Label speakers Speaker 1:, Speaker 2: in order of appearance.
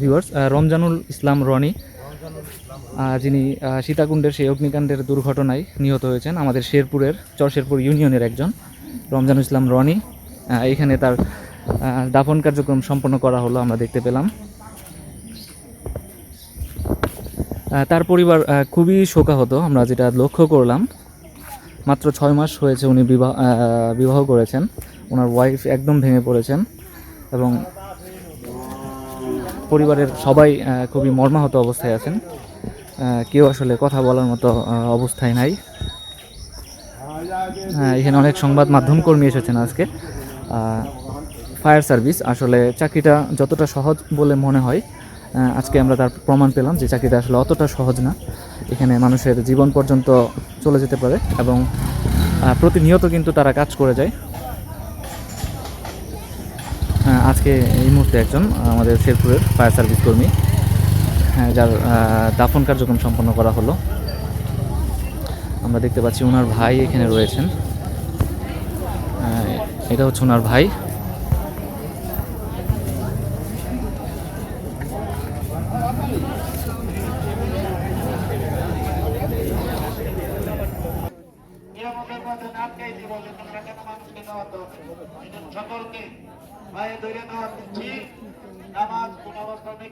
Speaker 1: Viewers রমজানুল ইসলাম রনি যিনি সীতাকুণ্ডের সেই অগ্নিকাণ্ডের দুর্ঘটনায় নিহত হয়েছেন, আমাদের শেরপুরের, চরশেরপুর ইউনিয়নের একজন, রমজানুল ইসলাম রনি এখানে তার দাফন কার্যক্রম সম্পন্ন করা হলো, আমরা দেখতে পেলাম। তার পরিবার খুবই শোকাহত, আমরা যেটা লক্ষ্য করলাম, মাত্র ছয় মাস হয়েছে উনি বিবাহ বিবাহ করেছেন, ওনার ওয়াইফ একদম ভেঙে পড়েছেন, এবং পরিবারের সবাই খুবই মর্মাহত অবস্থায় আছেন। কেউ আসলে কথা বলার মতো অবস্থায় নাই। এখানে অনেক সংবাদ মাধ্যম কর্মী এসেছেন আজকে। ফায়ার সার্ভিস, আসলে চাকরিটা যতটা সহজ বলে মনে হয় আজকে আমরা তার প্রমাণ পেলাম যে চাকরিটা আসলে অতটা সহজ না। এখানে মানুষের জীবন পর্যন্ত চলে যেতে পারে এবং প্রতিনিয়ত কিন্তু তারা কাজ করে যায়। আজকে এই মুহূর্তে একজন আমাদের শেরপুরের ফায়ার সার্ভিস কর্মী হ্যাঁ যার দাফন কার্যক্রম সম্পন্ন করা হলো। আমরা দেখতে পাচ্ছি ওনার ভাই এখানে রয়েছেন। এটা হচ্ছে ওনার ভাই।
Speaker 2: নিয়ামকের মধ্যে আটকাইছি বলে তোমরা কেন মানুষকে দেওয়া তো সকলকে ভাই ধরে দেওয়া নামাজ কোন অবস্থাতে